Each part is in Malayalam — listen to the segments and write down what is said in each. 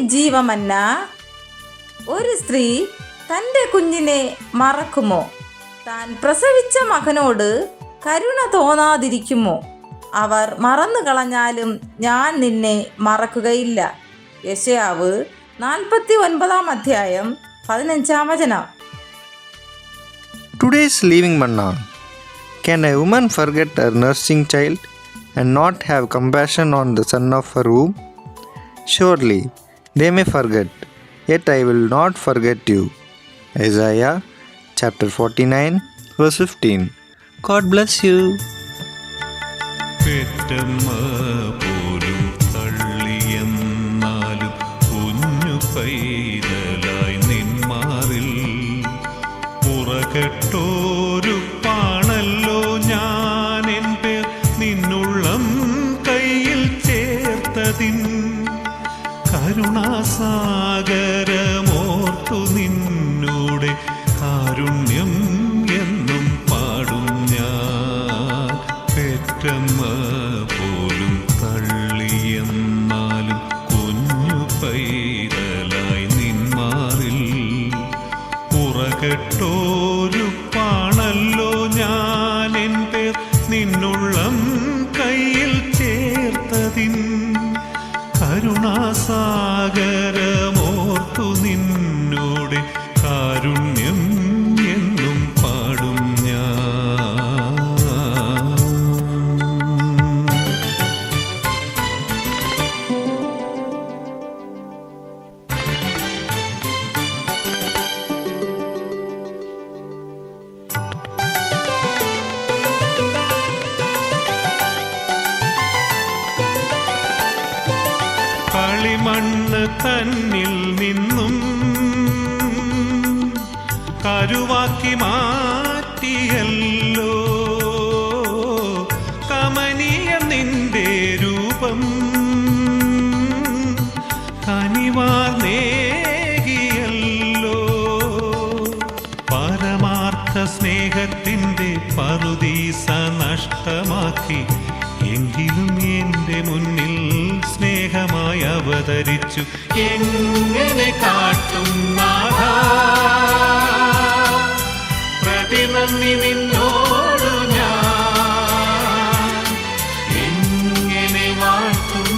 ജീവമന്ന ഒരു സ്ത്രീ തന്റെ കുഞ്ഞിനെ മറക്കുമോ? താൻ പ്രസവിച്ച മകനോട് കരുണ തോന്നാതിരിക്കുമോ? അവർ മറന്നു കളഞ്ഞാലും ഞാൻ നിന്നെ മറക്കുകയില്ല. യശയാവ് നാൽപ്പത്തി ഒൻപതാം അധ്യായം പതിനഞ്ചാം വചനം. Today's living manna Can a woman forget a nursing child and not have compassion on the son of a room Surely they may forget, yet I will not forget you. Isaiah chapter 49, verse 15. God bless you. പെറ്റമ്മ പോലും തള്ളിയെന്നാലും കുഞ്ഞു പൈതലായി നിന്മാറിൽ പുറകെട്ടോരു പാണല്ലോ ഞാൻ എൻ പേർ നിന്നുള്ളം കയ്യിൽ ചേർത്തതിൻ കരുണാസാഗരമോർത്തു നിന്നോടെ എന്നും പാടും ഞാൻ. പാണല്ലോ നിന്നുള്ളം കയ്യിൽ ചേർത്തതിൻ കരുണാസാഗരമോർത്തു കളിമണ്ണ് തന്നിൽ നിന്നും കരുവാക്കി മാറ്റിയല്ലോ. കമനീയ നിന്റെ രൂപം കനിവാർന്നേകിയല്ലോ പരമാർത്ഥ സ്നേഹത്തിന്റെ പറുദീസ നഷ്ടമാക്കി എങ്കിലും എന്റെ മുന്നിൽ അവതരിച്ചു എങ്ങനെ കാട്ടും നാഥ? നിന്നോടു ഞാൻ. എങ്ങനെ വാഴ്ത്തും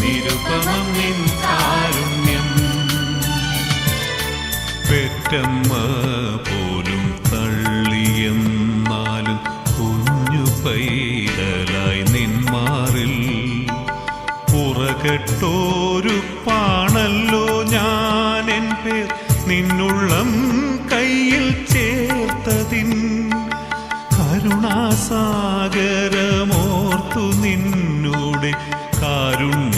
നിരുപമം നിൻ കാരുണ്യം. പെറ്റമ്മ പോലും തള്ളിയെന്നാലും കുഞ്ഞു പൈതലായി കെട്ടോരു പാണല്ലോ എൻ പേർ. നിന്നുള്ളം കയ്യിൽ ചേർത്തതിൻ കരുണാസാഗരമോർത്തു നിന്നൂടെ. കാരുണ്യ